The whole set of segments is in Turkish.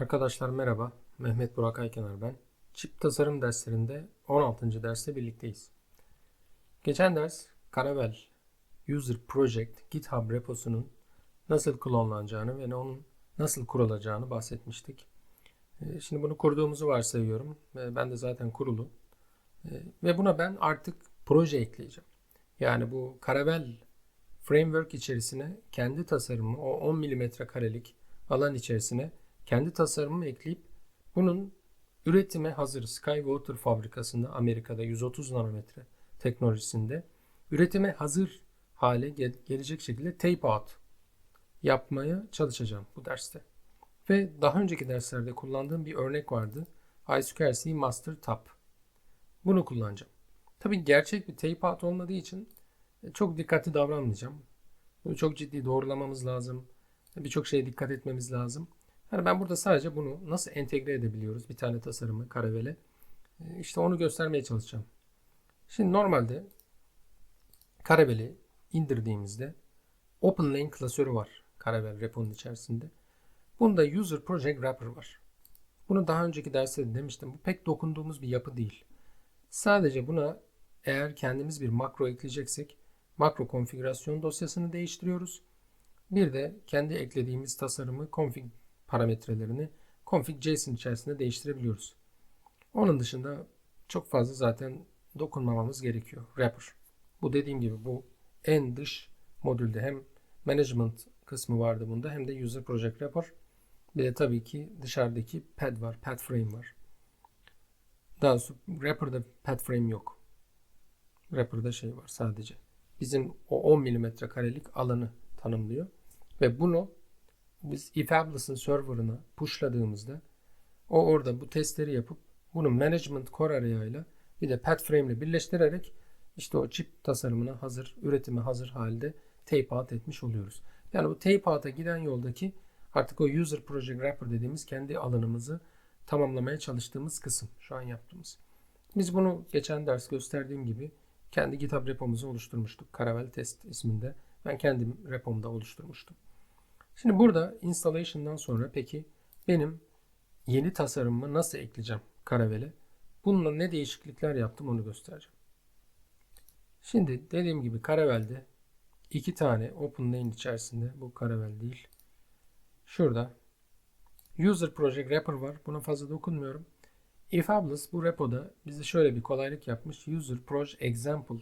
Arkadaşlar merhaba. Mehmet Burak Aykenar ben. Çip tasarım derslerinde 16. derste birlikteyiz. Geçen ders Caravelle User Project GitHub reposunun nasıl klonlanacağını ve onun nasıl kurulacağını bahsetmiştik. Ee, Şimdi bunu kurduğumuzu varsayıyorum. Ve Ben de zaten kurulu. Ee, Ve buna ben artık proje ekleyeceğim. Yani bu Caravelle framework içerisine kendi tasarımımı o 10 mm karelik alan içerisine kendi tasarımımı ekleyip bunun üretime hazır Skywater fabrikasında Amerika'da 130 nanometre teknolojisinde üretime hazır hale gel- gelecek şekilde tape out yapmaya çalışacağım bu derste. Ve daha önceki derslerde kullandığım bir örnek vardı. I2C Master Tab. Bunu kullanacağım. Tabii gerçek bir tape out olmadığı için e, çok dikkatli davranmayacağım. Bunu çok ciddi doğrulamamız lazım. Birçok şeye dikkat etmemiz lazım. Yani ben burada sadece bunu nasıl entegre edebiliyoruz bir tane tasarımı Caravelle. e, İşte onu göstermeye çalışacağım. Şimdi normalde Caravelle'i indirdiğimizde OpenLane klasörü var Caravelle reponun içerisinde. Bunda User Project Wrapper var. Bunu daha önceki derste de demiştim. Bu pek dokunduğumuz bir yapı değil. Sadece buna eğer kendimiz bir makro ekleyeceksek makro konfigürasyon dosyasını değiştiriyoruz. Bir de kendi eklediğimiz tasarımı config parametrelerini config.json içerisinde değiştirebiliyoruz. Onun dışında çok fazla zaten dokunmamamız gerekiyor. Wrapper. Bu dediğim gibi bu en dış modülde hem management kısmı vardı bunda hem de user project wrapper. Bir de tabii ki dışarıdaki pad var, pad frame var. Daha sonra wrapper'da pad frame yok. Wrapper'da şey var sadece. Bizim o 10 mm karelik alanı tanımlıyor. Ve bunu biz eFabless'ın server'ına pushladığımızda o orada bu testleri yapıp bunu management core arayağıyla bir de pad frame ile birleştirerek işte o chip tasarımına hazır, üretime hazır halde tape out etmiş oluyoruz. Yani bu tape out'a giden yoldaki artık o user project wrapper dediğimiz kendi alanımızı tamamlamaya çalıştığımız kısım şu an yaptığımız. Biz bunu geçen ders gösterdiğim gibi kendi GitHub repomuzu oluşturmuştuk. Caravelle Test isminde. Ben kendim repomda oluşturmuştum. Şimdi burada installation'dan sonra peki benim yeni tasarımımı nasıl ekleyeceğim Caravelle'e? Bununla ne değişiklikler yaptım onu göstereceğim. Şimdi dediğim gibi Caravelle'de iki tane OpenLane içerisinde bu Caravelle değil. Şurada User Project Wrapper var. Buna fazla dokunmuyorum. eFabless bu repoda bize şöyle bir kolaylık yapmış. User Project Example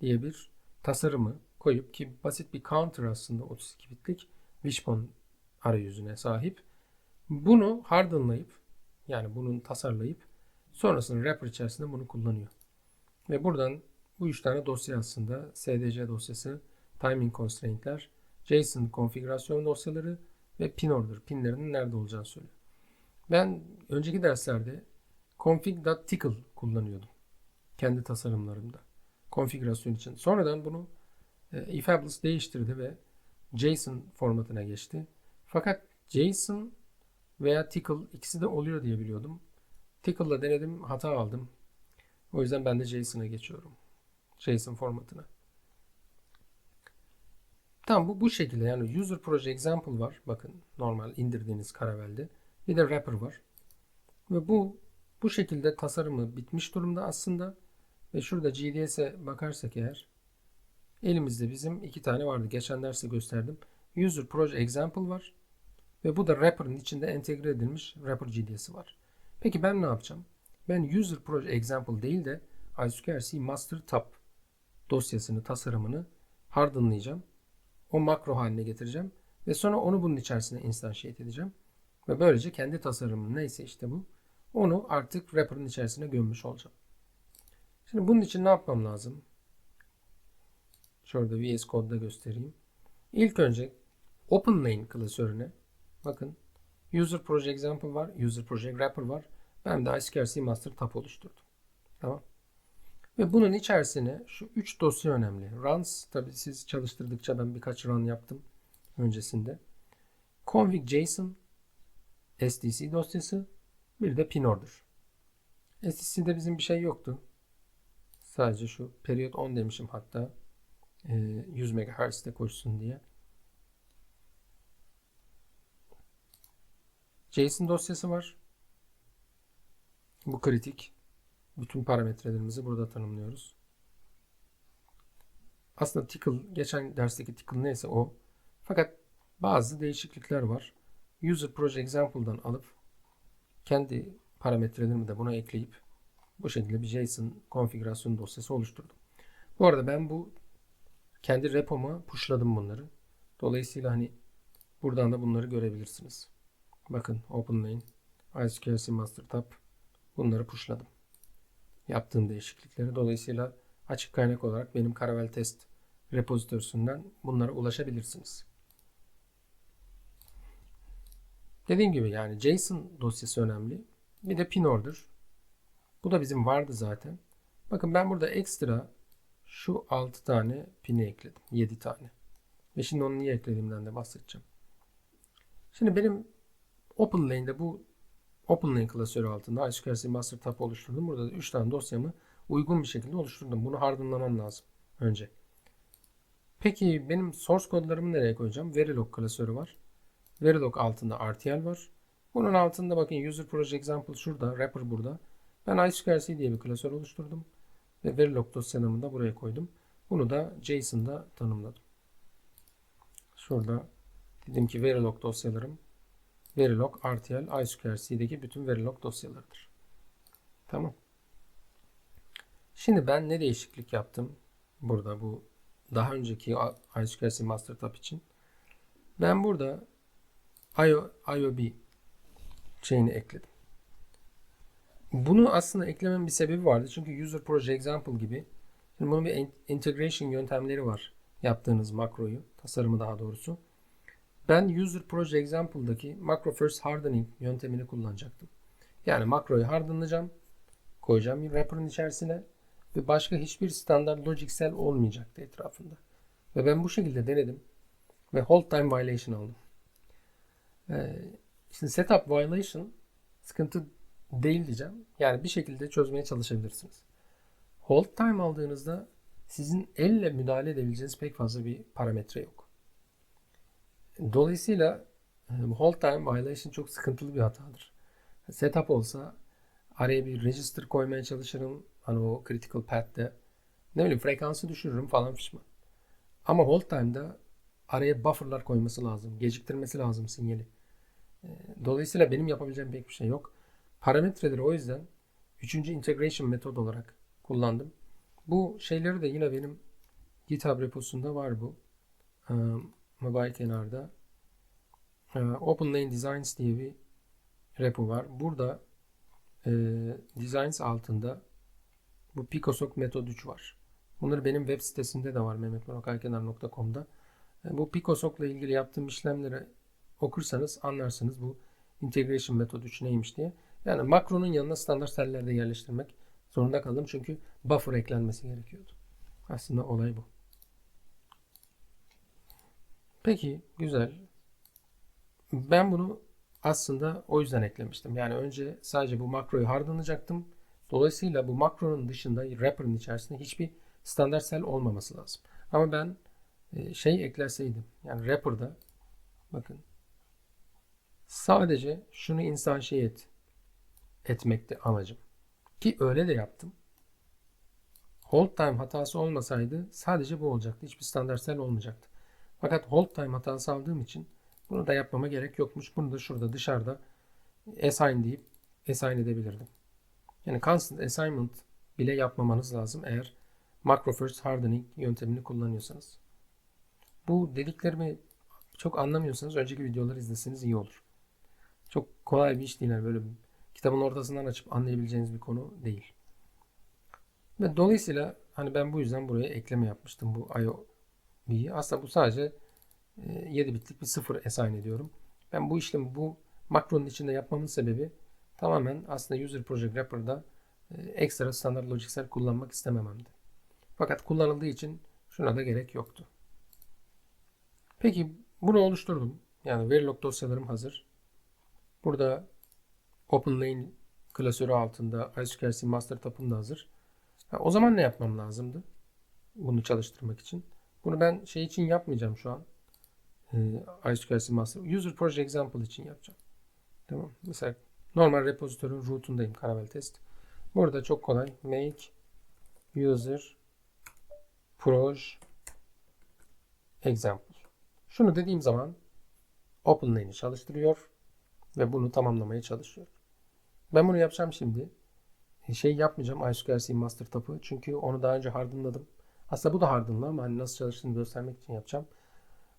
diye bir tasarımı koyup ki basit bir counter aslında 32 bitlik Wishbone arayüzüne sahip. Bunu hardenlayıp yani bunun tasarlayıp sonrasında wrapper içerisinde bunu kullanıyor. Ve buradan bu üç tane dosya aslında SDC dosyası, timing constraint'ler, JSON konfigürasyon dosyaları ve pin order, pinlerinin nerede olacağını söylüyor. Ben önceki derslerde config.tickle kullanıyordum. Kendi tasarımlarımda. Konfigürasyon için. Sonradan bunu e, eFabless değiştirdi ve JSON formatına geçti. Fakat JSON veya Tickle ikisi de oluyor diye biliyordum. Tickle'la denedim, hata aldım. O yüzden ben de JSON'a geçiyorum. JSON formatına. Tamam bu bu şekilde yani user project example var. Bakın normal indirdiğiniz Caravelle'de. Bir de wrapper var. Ve bu bu şekilde tasarımı bitmiş durumda aslında. Ve şurada GDS'e bakarsak eğer elimizde bizim iki tane vardı. Geçen derste gösterdim. User Project Example var. Ve bu da wrapper'ın içinde entegre edilmiş wrapper GDS'i var. Peki ben ne yapacağım? Ben User Project Example değil de I2C Master Tab dosyasını, tasarımını hardenlayacağım. O makro haline getireceğim. Ve sonra onu bunun içerisine instantiate edeceğim. Ve böylece kendi tasarımım neyse işte bu. Onu artık wrapper'ın içerisine gömmüş olacağım. Şimdi bunun için ne yapmam lazım? Şurada VS Code'da göstereyim. İlk önce OpenLane klasörüne bakın User Project Example var, User Project Wrapper var. Ben de ICRC Master Tab oluşturdum. Tamam. Ve bunun içerisine şu 3 dosya önemli. Runs tabi siz çalıştırdıkça ben birkaç run yaptım öncesinde. Config.json SDC dosyası bir de pin order. SDC'de bizim bir şey yoktu. Sadece şu periyot 10 demişim hatta. 100 MHz'de koşsun diye. JSON dosyası var. Bu kritik. Bütün parametrelerimizi burada tanımlıyoruz. Aslında tickle, geçen dersteki tickle neyse o. Fakat bazı değişiklikler var. User Project Example'dan alıp kendi parametrelerimi de buna ekleyip bu şekilde bir JSON konfigürasyon dosyası oluşturdum. Bu arada ben bu kendi repoma pushladım bunları. Dolayısıyla hani buradan da bunları görebilirsiniz. Bakın OpenLane, ISQLC Master Tab bunları pushladım. Yaptığım değişiklikleri. Dolayısıyla açık kaynak olarak benim Caravelle Test repozitörsünden bunlara ulaşabilirsiniz. Dediğim gibi yani JSON dosyası önemli. Bir de pin order. Bu da bizim vardı zaten. Bakın ben burada ekstra şu 6 tane pini ekledim. 7 tane. Ve şimdi onu niye eklediğimden de bahsedeceğim. Şimdi benim OpenLane'de bu OpenLane klasörü altında ISQL Master Tab oluşturdum. Burada da 3 tane dosyamı uygun bir şekilde oluşturdum. Bunu hardenlamam lazım önce. Peki benim source kodlarımı nereye koyacağım? Verilog klasörü var. Verilog altında RTL var. Bunun altında bakın User Project Example şurada, wrapper burada. Ben ISQRC diye bir klasör oluşturdum. Ve Verilog dosyanımı da buraya koydum. Bunu da JSON'da tanımladım. Şurada dedim ki Verilog dosyalarım Verilog, RTL, ISQRC'deki bütün Verilog dosyalarıdır. Tamam. Şimdi ben ne değişiklik yaptım? Burada bu daha önceki ISQRC Master Tab için. Ben burada IO, şeyini ekledim. Bunu aslında eklememin bir sebebi vardı. Çünkü User Project Example gibi şimdi bunun bir integration yöntemleri var. Yaptığınız makroyu, tasarımı daha doğrusu. Ben User Project Example'daki Macro First Hardening yöntemini kullanacaktım. Yani makroyu hardenlayacağım, koyacağım bir wrapper'ın içerisine ve başka hiçbir standart logic cell olmayacaktı etrafında. Ve ben bu şekilde denedim ve hold time violation aldım. Ee, şimdi setup violation sıkıntı değil diyeceğim. Yani bir şekilde çözmeye çalışabilirsiniz. Hold time aldığınızda sizin elle müdahale edebileceğiniz pek fazla bir parametre yok. Dolayısıyla hold time violation çok sıkıntılı bir hatadır. Setup olsa araya bir register koymaya çalışırım. Hani o critical path'te. Ne bileyim frekansı düşürürüm falan fişman. Ama hold time'da araya buffer'lar koyması lazım. Geciktirmesi lazım sinyali. Dolayısıyla benim yapabileceğim pek bir şey yok. Parametreleri o yüzden üçüncü integration metod olarak kullandım. Bu şeyleri de yine benim GitHub reposunda var bu. E, mobile kenarda. OpenLane Designs diye bir repo var. Burada e, Designs altında bu Picosoc Metod 3 var. Bunları benim web sitesinde de var mehmetmurakaykenar.com'da. E, bu Picosoc ile ilgili yaptığım işlemleri okursanız anlarsınız bu integration Metod 3 neymiş diye. Yani makronun yanına standart sellerde yerleştirmek zorunda kaldım çünkü buffer eklenmesi gerekiyordu. Aslında olay bu. Peki güzel. Ben bunu aslında o yüzden eklemiştim. Yani önce sadece bu makroyu hardanlayacaktım. Dolayısıyla bu makronun dışında wrapper'ın içerisinde hiçbir standart cell olmaması lazım. Ama ben e, şey eklerseydim yani wrapper'da bakın sadece şunu instantiate et, etmekti amacım. Ki öyle de yaptım. Hold time hatası olmasaydı sadece bu olacaktı. Hiçbir standart cell olmayacaktı. Fakat hold time hatası aldığım için bunu da yapmama gerek yokmuş. Bunu da şurada dışarıda assign deyip assign edebilirdim. Yani constant assignment bile yapmamanız lazım eğer macro first hardening yöntemini kullanıyorsanız. Bu dediklerimi çok anlamıyorsanız önceki videoları izleseniz iyi olur. Çok kolay bir iş değil. Yani böyle kitabın ortasından açıp anlayabileceğiniz bir konu değil. Ve dolayısıyla hani ben bu yüzden buraya ekleme yapmıştım bu IOB'yi. Aslında bu sadece 7 bitlik bir sıfır assign ediyorum. Ben bu işlemi bu makronun içinde yapmamın sebebi tamamen aslında User Project Wrapper'da e, ekstra standart logicsel kullanmak istemememdi. Fakat kullanıldığı için şuna da gerek yoktu. Peki bunu oluşturdum. Yani Verilog dosyalarım hazır. Burada OpenLane klasörü altında ISQL Master Tab'ım da hazır. Ha, o zaman ne yapmam lazımdı? Bunu çalıştırmak için. Bunu ben şey için yapmayacağım şu an e, ISQL Master User Project Example için yapacağım. Tamam. Mesela normal repozitörün root'undayım Caramel test. Burada çok kolay. Make user proj example. Şunu dediğim zaman OpenLane'i çalıştırıyor ve bunu tamamlamaya çalışıyor. Ben bunu yapacağım şimdi. Şey yapmayacağım I2C Master Tap'ı. Çünkü onu daha önce hardenladım. Aslında bu da hardenlı ama hani nasıl çalıştığını göstermek için yapacağım.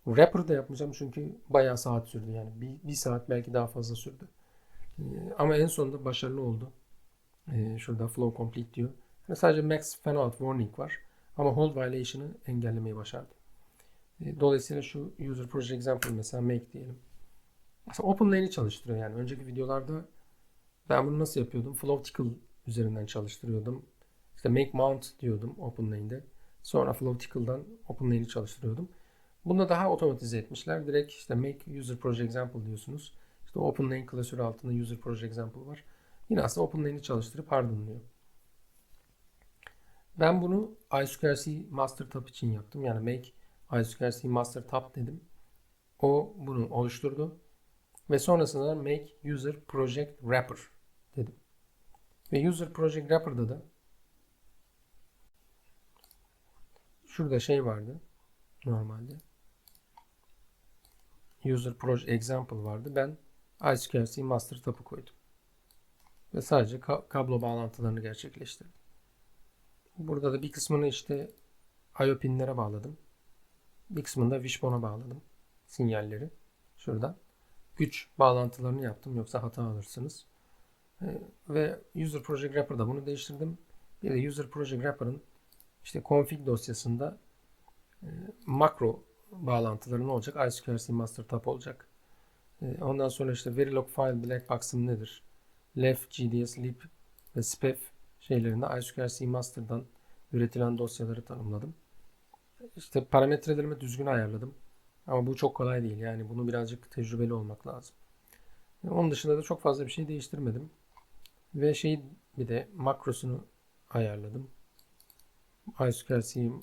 Wrapper'ı da yapmayacağım çünkü bayağı saat sürdü yani. Bir, bir saat belki daha fazla sürdü. Ee, ama en sonunda başarılı oldu. Ee, şurada flow complete diyor. Yani sadece max fan out warning var. Ama hold violation'ı engellemeyi başardı. Ee, dolayısıyla şu user project example mesela make diyelim. Mesela OpenLane'i çalıştırıyor yani. Önceki videolarda ben bunu nasıl yapıyordum? Flow tickle üzerinden çalıştırıyordum. İşte make mount diyordum OpenLane'de. Sonra flow tickle'dan OpenLane'i çalıştırıyordum. Bunu daha otomatize etmişler. Direkt işte make user project example diyorsunuz. İşte OpenLane klasörü altında user project example var. Yine aslında OpenLane'i çalıştırıp hardenlıyor. Ben bunu I2C master tab için yaptım. Yani make I2C master tab dedim. O bunu oluşturdu. Ve sonrasında make user project wrapper dedim. Ve user project wrapper'da da şurada şey vardı normalde. User project example vardı. Ben I2C master tab'ı koydum. Ve sadece ka- kablo bağlantılarını gerçekleştirdim. Burada da bir kısmını işte IO pinlere bağladım. Bir kısmını da Wishbone'a bağladım. Sinyalleri. Şuradan. Güç bağlantılarını yaptım. Yoksa hata alırsınız. Ee, ve User Project Wrapper'da bunu değiştirdim. Bir de User Project Wrapper'ın işte config dosyasında e, makro bağlantıları ne olacak? I2C Master Tab olacak. E, ondan sonra işte Verilog File Black Box'ım nedir? Left, GDS, lib ve spef şeylerinde I2C Master'dan üretilen dosyaları tanımladım. İşte parametrelerimi düzgün ayarladım. Ama bu çok kolay değil. Yani bunu birazcık tecrübeli olmak lazım. Onun dışında da çok fazla bir şey değiştirmedim. Ve şey bir de makrosunu ayarladım. I2C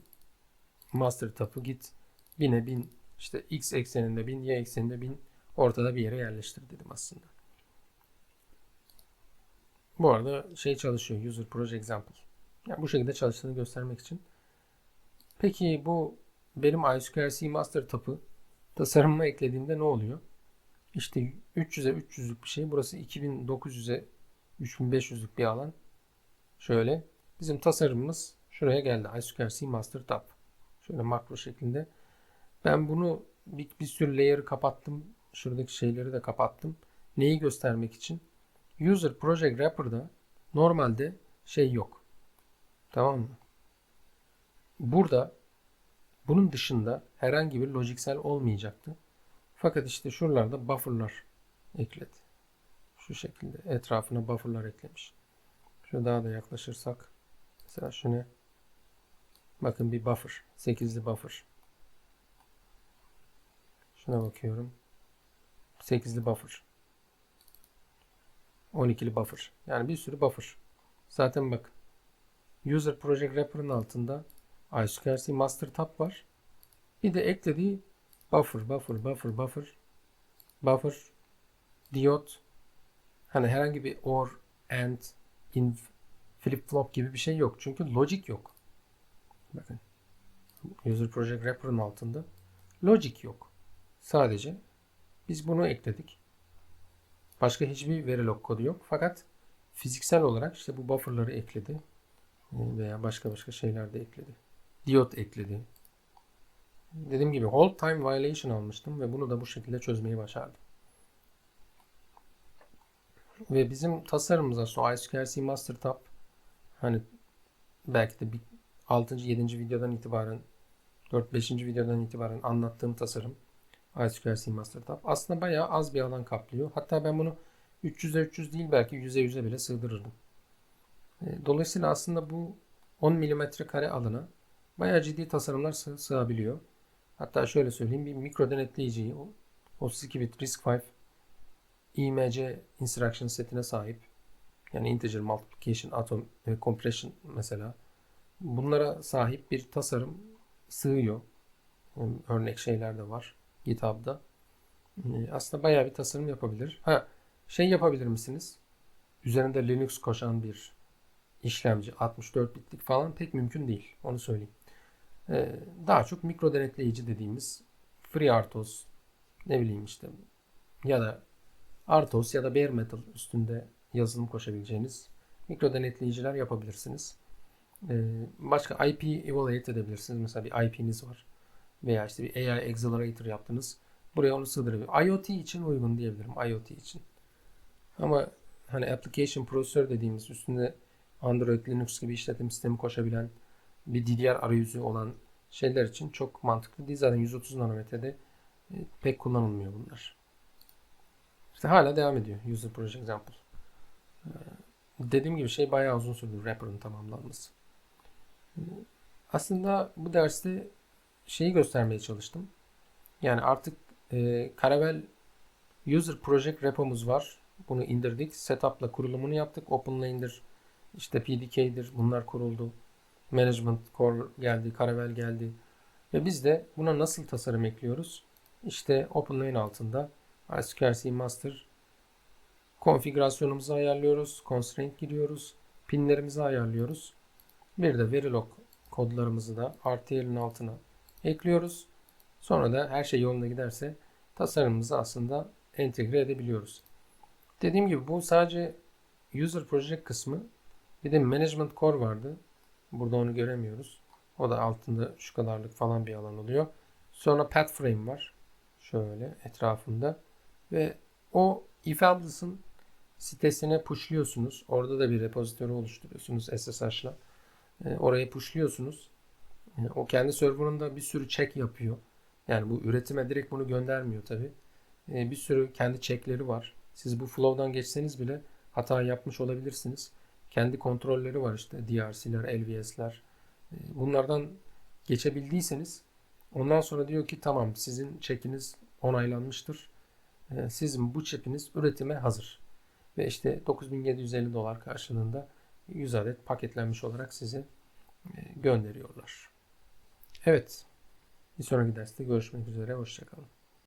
master tapı git bine bin işte x ekseninde bin y ekseninde bin ortada bir yere yerleştir dedim aslında. Bu arada şey çalışıyor. User Project Example. Yani bu şekilde çalıştığını göstermek için. Peki bu benim I2C Master tapı tasarımıma eklediğimde ne oluyor? İşte 300'e 300'lük bir şey. Burası 2900'e 3500'lük bir alan. Şöyle. Bizim tasarımımız şuraya geldi. I2C Master Tab. Şöyle makro şeklinde. Ben bunu bir, bir sürü layer'ı kapattım. Şuradaki şeyleri de kapattım. Neyi göstermek için? User Project Wrapper'da normalde şey yok. Tamam mı? Burada bunun dışında herhangi bir lojiksel olmayacaktı. Fakat işte şuralarda buffer'lar ekledi. Şu şekilde etrafına buffer'lar eklemiş. Şöyle daha da yaklaşırsak mesela şuna bakın bir buffer. 8'li buffer. Şuna bakıyorum. 8'li buffer. 12'li buffer. Yani bir sürü buffer. Zaten bak. User Project Wrapper'ın altında I2C Master Tab var. Bir de eklediği buffer, buffer, buffer, buffer, buffer, diyot. Hani herhangi bir or, and, in, flip flop gibi bir şey yok. Çünkü logic yok. Bakın. User Project Wrapper'ın altında logic yok. Sadece biz bunu ekledik. Başka hiçbir Verilog kodu yok. Fakat fiziksel olarak işte bu buffer'ları ekledi. Veya başka başka şeyler de ekledi. Diyot ekledi. Dediğim gibi hold time violation almıştım ve bunu da bu şekilde çözmeyi başardım. Ve bizim tasarımımıza so I2C Master Tab hani belki de bir 6. 7. videodan itibaren 4-5. videodan itibaren anlattığım tasarım I2C Master Tab aslında bayağı az bir alan kaplıyor. Hatta ben bunu 300'e 300 değil belki 100'e 100'e bile sığdırırdım. E, dolayısıyla aslında bu 10 mm kare alana bayağı ciddi tasarımlar sığ sığabiliyor. Hatta şöyle söyleyeyim bir mikro denetleyiciyi 32 bit RISC-V IMC instruction setine sahip yani integer multiplication, atom ve compression mesela bunlara sahip bir tasarım sığıyor. Örnek şeyler de var GitHub'da. Aslında bayağı bir tasarım yapabilir. Ha, Şey yapabilir misiniz? Üzerinde Linux koşan bir işlemci 64 bitlik falan pek mümkün değil. Onu söyleyeyim. Ee, daha çok mikro denetleyici dediğimiz FreeRTOS ne bileyim işte ya da RTOS ya da Bare Metal üstünde yazılım koşabileceğiniz mikro denetleyiciler yapabilirsiniz. Ee, başka IP evaluate edebilirsiniz. Mesela bir IP'niz var. Veya işte bir AI Accelerator yaptınız. Buraya onu sığdırabilir. IoT için uygun diyebilirim. IoT için. Ama hani application processor dediğimiz üstünde Android, Linux gibi işletim sistemi koşabilen bir DDR arayüzü olan şeyler için çok mantıklı değil. Zaten 130 nanometrede e, pek kullanılmıyor bunlar. İşte hala devam ediyor. User Project Example. Ee, Dediğim gibi şey bayağı uzun sürdü wrapper'ın tamamlanması. Ee, Aslında bu derste şeyi göstermeye çalıştım. Yani artık e, Caravelle User Project repomuz var. Bunu indirdik. Setup'la kurulumunu yaptık. Open'la indir. İşte PDK'dir. Bunlar kuruldu. Management Core geldi. Caravelle geldi. Ve biz de buna nasıl tasarım ekliyoruz? İşte OpenLane altında SQRC Master konfigürasyonumuzu ayarlıyoruz. Constraint giriyoruz. Pinlerimizi ayarlıyoruz. Bir de Verilog kodlarımızı da RTL'in altına ekliyoruz. Sonra da her şey yolunda giderse tasarımımızı aslında entegre edebiliyoruz. Dediğim gibi bu sadece User Project kısmı. Bir de Management Core vardı. Burada onu göremiyoruz. O da altında şu kadarlık falan bir alan oluyor. Sonra Path Frame var. Şöyle etrafında. Ve o ifades'ın sitesine pushluyorsunuz. Orada da bir repozitörü oluşturuyorsunuz SSH'la. E, oraya pushluyorsunuz. E, o kendi serverında bir sürü check yapıyor. Yani bu üretime direkt bunu göndermiyor tabi. E, bir sürü kendi checkleri var. Siz bu flow'dan geçseniz bile hata yapmış olabilirsiniz. Kendi kontrolleri var işte DRC'ler, LVS'ler. E, bunlardan geçebildiyseniz ondan sonra diyor ki tamam sizin check'iniz onaylanmıştır. E, sizin bu çipiniz üretime hazır. Ve işte 9750 dolar karşılığında 100 adet paketlenmiş olarak size gönderiyorlar. Evet. Bir sonraki derste görüşmek üzere. Hoşçakalın.